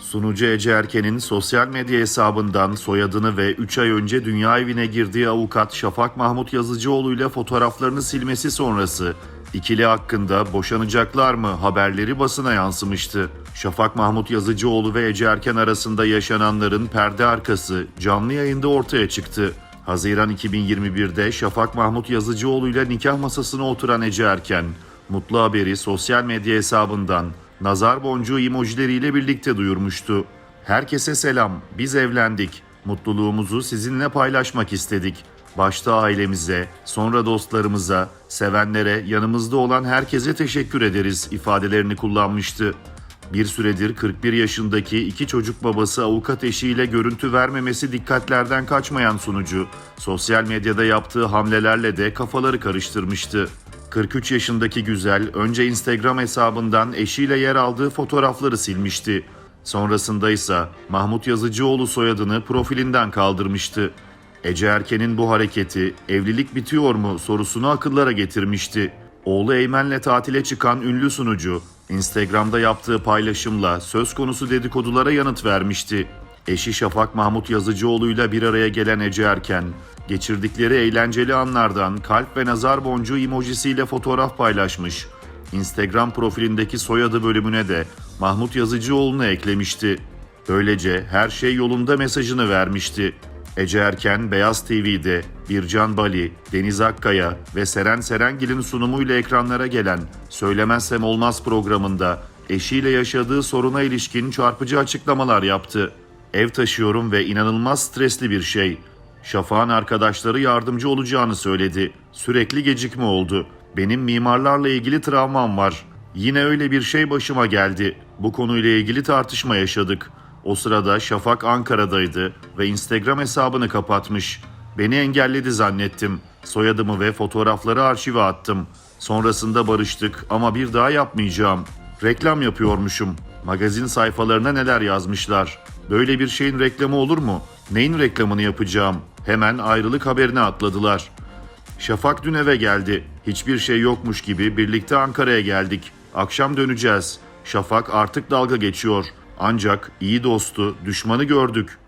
Sunucu Ece Erken'in sosyal medya hesabından soyadını ve 3 ay önce dünya evine girdiği avukat Şafak Mahmut Yazıcıoğlu ile fotoğraflarını silmesi sonrası ikili hakkında boşanacaklar mı haberleri basına yansımıştı. Şafak Mahmut Yazıcıoğlu ve Ece Erken arasında yaşananların perde arkası canlı yayında ortaya çıktı. Haziran 2021'de Şafak Mahmut Yazıcıoğlu ile nikah masasına oturan Ece Erken, mutlu haberi sosyal medya hesabından nazar boncuğu emojileriyle birlikte duyurmuştu. Herkese selam, biz evlendik. Mutluluğumuzu sizinle paylaşmak istedik. Başta ailemize, sonra dostlarımıza, sevenlere, yanımızda olan herkese teşekkür ederiz ifadelerini kullanmıştı. Bir süredir 41 yaşındaki iki çocuk babası avukat eşiyle görüntü vermemesi dikkatlerden kaçmayan sunucu, sosyal medyada yaptığı hamlelerle de kafaları karıştırmıştı. 43 yaşındaki güzel önce Instagram hesabından eşiyle yer aldığı fotoğrafları silmişti. Sonrasında ise Mahmut Yazıcıoğlu soyadını profilinden kaldırmıştı. Ece Erken'in bu hareketi evlilik bitiyor mu sorusunu akıllara getirmişti. Oğlu Eymen'le tatile çıkan ünlü sunucu Instagram'da yaptığı paylaşımla söz konusu dedikodulara yanıt vermişti. Eşi Şafak Mahmut Yazıcıoğlu'yla bir araya gelen Ece Erken, geçirdikleri eğlenceli anlardan kalp ve nazar boncuğu emojisiyle fotoğraf paylaşmış. Instagram profilindeki soyadı bölümüne de Mahmut Yazıcıoğlu'nu eklemişti. Böylece her şey yolunda mesajını vermişti. Ece Erken Beyaz TV'de Bircan Bali, Deniz Akkaya ve Seren Serengil'in sunumuyla ekranlara gelen Söylemezsem Olmaz programında eşiyle yaşadığı soruna ilişkin çarpıcı açıklamalar yaptı. Ev taşıyorum ve inanılmaz stresli bir şey. Şafak'ın arkadaşları yardımcı olacağını söyledi. Sürekli gecikme oldu. Benim mimarlarla ilgili travmam var. Yine öyle bir şey başıma geldi. Bu konuyla ilgili tartışma yaşadık. O sırada Şafak Ankara'daydı ve Instagram hesabını kapatmış. Beni engelledi zannettim. Soyadımı ve fotoğrafları arşive attım. Sonrasında barıştık ama bir daha yapmayacağım. Reklam yapıyormuşum. Magazin sayfalarına neler yazmışlar. Böyle bir şeyin reklamı olur mu? Neyin reklamını yapacağım? Hemen ayrılık haberine atladılar. Şafak dün eve geldi. Hiçbir şey yokmuş gibi birlikte Ankara'ya geldik. Akşam döneceğiz. Şafak artık dalga geçiyor. Ancak iyi dostu, düşmanı gördük.